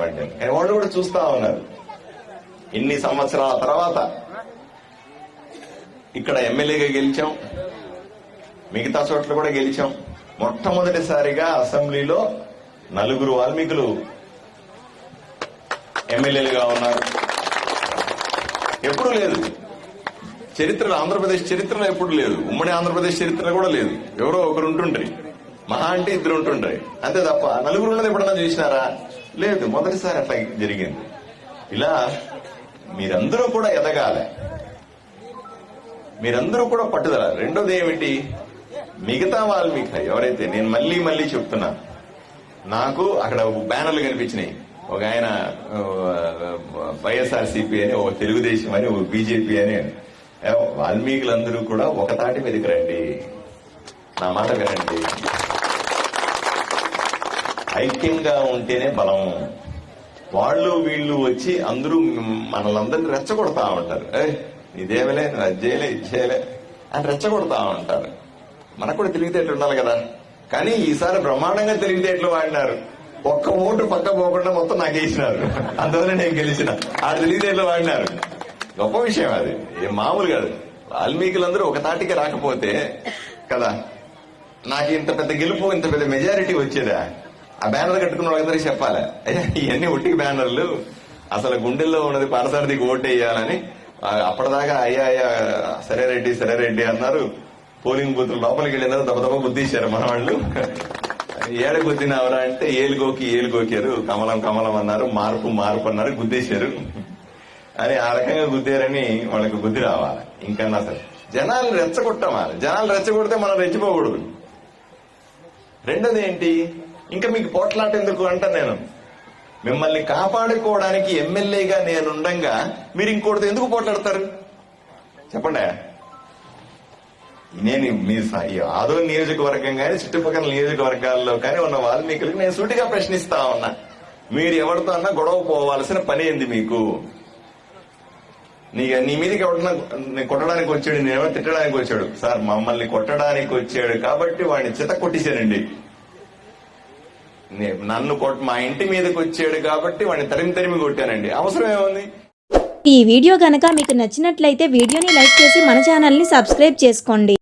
విషయం కానీ వాళ్ళు కూడా చూస్తా ఉన్నారు. ఇన్ని సంవత్సరాల తర్వాత ఇక్కడ ఎమ్మెల్యేగా గెలిచాం. మిగతా చోట్ల కూడా గెలిచాం. మొట్టమొదటిసారిగా అసెంబ్లీలో నలుగురు వాల్మీకులు ఎమ్మెల్యేలుగా ఉన్నారు. ఎప్పుడూ లేదు. చరిత్రలో ఆంధ్రప్రదేశ్ చరిత్రలో ఎప్పుడు లేదు. ఉమ్మడి ఆంధ్రప్రదేశ్ చరిత్ర కూడా లేదు. ఎవరో ఒకరు ఉంటుండ్రి. మహా అంటే ఇద్దరు ఉంటుండ్రి. అంతే తప్ప నలుగురు ఉన్నది ఎప్పుడన్నా చూసినారా? లేదు మొదటిసారి అట్లా జరిగింది. ఇలా మీరందరూ కూడా ఎదగాలి. మీరందరూ కూడా పట్టుదల రెండోది ఏమిటి? మిగతా వాల్మీకి ఎవరైతే నేను మళ్ళీ మళ్ళీ చెప్తున్నా నాకు అక్కడ బ్యానర్లు కనిపించినాయి. ఒక ఆయన వైఎస్ఆర్ సిపి అని ఒక తెలుగుదేశం అని ఒక బీజేపీ అని. వాల్మీకులందరూ కూడా ఒక తాటి మీదకి రండి. నా మాట వినండి. ఐక్యంగా ఉంటేనే బలం. వాళ్ళు వీళ్ళు వచ్చి అందరూ మనలందరినీ రెచ్చగొడతా ఉంటారు. ఏ ఇదేమలే నువ్వు అది చేయలే ఇది చేయలే అని రెచ్చగొడతా ఉంటారు. మనకు కూడా తెలివితేటలు ఉండాలి కదా. కానీ ఈసారి బ్రహ్మాండంగా తెలివితేటలు వాడినారు? ఒక్క ఓటు పక్క పోకుండా మొత్తం నాకు వేసినారు. అందువల్ల నేను గెలిచిన. ఆ తెలివితేటలు వాడినారు? గొప్ప విషయం అది. ఏం మామూలు కాదు. వాల్మీకులందరూ ఒక తాటికి రాకపోతే కదా నాకు ఇంత పెద్ద గెలుపు ఇంత పెద్ద మెజారిటీ వచ్చేదా? ఆ బ్యానర్ కట్టుకున్న వాళ్ళందరికీ చెప్పాలి. అయ్యా ఇవన్నీ ఒట్టి బ్యానర్లు. అసలు గుండెల్లో ఉన్నది పారసారథికి ఓటు వేయాలని అప్పటిదాకా అయ్యా అయ్యా సరే రెడ్డి సరే రెడ్డి అన్నారు. పోలింగ్ బూత్ లోపలికి వెళ్ళినారు దెబ్బ దెబ్బ గుద్దేశారు మన వాళ్ళు ఏడ గుద్దినవరా అంటే ఏలుగోకి ఏలుగోకారు. కమలం కమలం అన్నారు మార్పు మార్పు అన్నారు గుద్దేశారు. అని ఆ రకంగా గుద్దారని వాళ్ళకి బుద్ధి రావాలి. ఇంకన్నా సరే. జనాలు రెచ్చగొట్టమాలి. జనాలు రెచ్చగొడితే మనం రెచ్చిపోకూడదు. రెండోది ఏంటి? ఇంకా మీకు పోట్లాట ఎందుకు అంట నేను. మిమ్మల్ని కాపాడుకోవడానికి ఎమ్మెల్యేగా నేనుండగా మీరు ఇంకోటితో ఎందుకు పోట్లాడతారు? చెప్పండి. నేను మీ ఆదో నియోజకవర్గం కానీ చుట్టుపక్కల నియోజకవర్గాల్లో కానీ ఉన్న వాల్మీకులకు నేను సూటిగా ప్రశ్నిస్తా ఉన్నా. మీరు ఎవరితో అన్నా గొడవ పోవాల్సిన పని ఏంది మీకు? నీ నీ మీదకి ఎవడన్నా కొట్టడానికి వచ్చాడు నేనేమో తిట్టడానికి వచ్చాడు. సార్ మమ్మల్ని కొట్టడానికి వచ్చాడు కాబట్టి వాడిని చిత కొట్టేశానండి. నన్ను కొట్ మా ఇంటి మీదకి వచ్చాడు కాబట్టి వాడిని తరిమి తరిమి కొట్టానండి. అవసరం ఏముంది? ఈ వీడియో గనక మీకు నచ్చినట్లయితే వీడియోని లైక్ చేసి మన ఛానల్ని సబ్స్క్రైబ్ చేసుకోండి.